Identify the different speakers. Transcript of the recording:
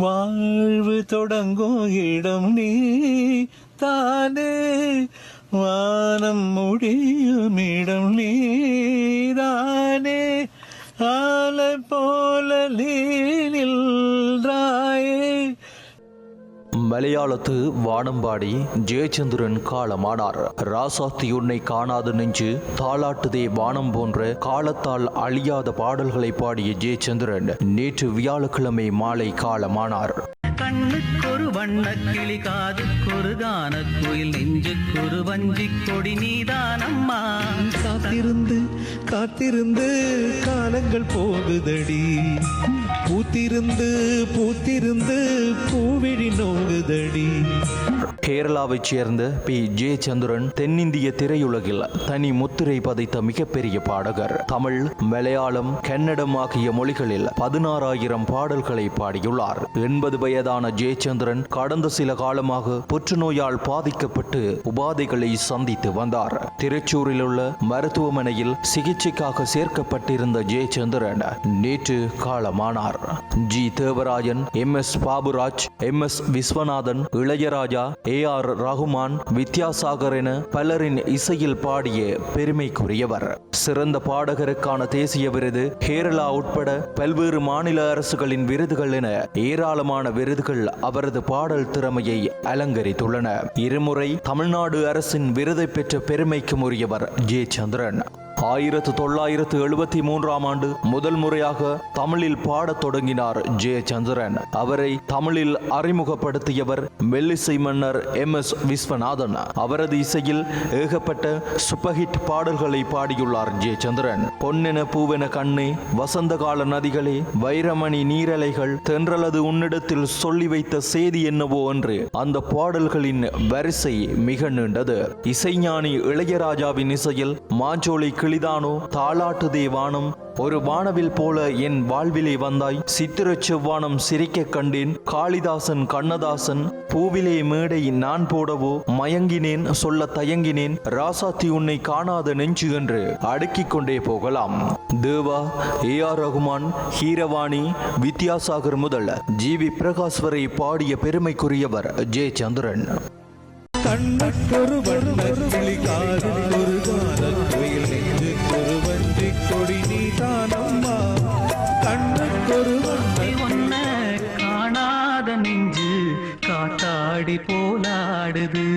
Speaker 1: வாழ்வு தொடங்கும் இடம் நீ தானே வானம் முடியும் இடம் நீதானே ஆலை போல நீ
Speaker 2: மலையாளத்து வானம்பாடி ஜெயச்சந்திரன் காலமானார் ராசாத்தி உன்னை காணாத நெஞ்சு தாளாட்டுதே வானம் போன்ற காலத்தால் அழியாத பாடல்களை பாடிய ஜெயச்சந்திரன் நேற்று வியாழக்கிழமை மாலை காலமானார்
Speaker 3: கண்ணுக்கொரு வண்ண கிளி காதுக்கொரு நெஞ்சுக்கொரு கொடி அம்மா
Speaker 4: காத்திருந்து காத்திருந்து காலங்கள் போகுதடி பூத்திருந்து பூத்திருந்து பூவிழி நோகுதடி
Speaker 2: கேரளாவைச் சேர்ந்த பி ஜே சந்திரன் தென்னிந்திய திரையுலகில் தனி முத்திரை பதைத்த மிகப்பெரிய பாடகர் தமிழ் மலையாளம் கன்னடம் ஆகிய மொழிகளில் பதினாறாயிரம் பாடல்களை பாடியுள்ளார் எண்பது வயதான ஜெயச்சந்திரன் கடந்த சில காலமாக புற்றுநோயால் பாதிக்கப்பட்டு உபாதைகளை சந்தித்து வந்தார் திருச்சூரில் உள்ள மருத்துவமனையில் சிகிச்சை சிகிச்சைக்காக சேர்க்கப்பட்டிருந்த ஜெயச்சந்திரன் நேற்று காலமானார் G Devarajan M S Baburaj M S Viswanathan Ilaiyaraaja A R Rahman Vidyasagar என பலரின் இசையில் பாடிய பெருமைக்குரியவர் சிறந்த பாடகருக்கான தேசிய விருது கேரளா உட்பட பல்வேறு மாநில அரசுகளின் விருதுகள் என ஏராளமான விருதுகள் அவரது பாடல் திறமையை அலங்கரித்துள்ளன இருமுறை தமிழ்நாடு அரசின் விருதை பெற்ற பெருமைக்கு உரியவர் ஜெயச்சந்திரன் ஆயிரத்து தொள்ளாயிரத்து எழுபத்தி மூன்றாம் ஆண்டு முதல் முறையாக தமிழில் பாடத் தொடங்கினார் ஜே சந்திரன் அவரை தமிழில் அறிமுகப்படுத்தியவர் மெல்லிசை மன்னர் எம் எஸ் விஸ்வநாதன் அவரது இசையில் ஏகப்பட்ட சூப்பர்ஹிட் பாடல்களை பாடியுள்ளார் ஜே சந்திரன் பொன்னென பூவென கண்ணே வசந்த கால நதிகளே வைரமணி நீரலைகள் தென்றலது உன்னிடத்தில் சொல்லி வைத்த செய்தி என்னவோ என்று அந்த பாடல்களின் வரிசை மிக நீண்டது இசைஞானி இளையராஜாவின் இசையில் மாஞ்சோலை கிளி விழிதானோ தாளாட்டு வானம் ஒரு வானவில் போல என் வாழ்விலே வந்தாய் சித்திர செவ்வானம் சிரிக்க கண்டேன் காளிதாசன் கண்ணதாசன் பூவிலே மேடை நான் போடவோ மயங்கினேன் சொல்ல தயங்கினேன் ராசாத்தி உன்னை காணாத நெஞ்சு என்று அடுக்கிக் கொண்டே போகலாம் தேவா ஏ ஆர் ரகுமான் ஹீரவாணி வித்யாசாகர் முதல் ஜி வி பிரகாஷ் வரை பாடிய பெருமைக்குரியவர் ஜெயச்சந்திரன்
Speaker 3: சந்திரன்
Speaker 5: நெஞ்சு காட்டாடி போலாடுது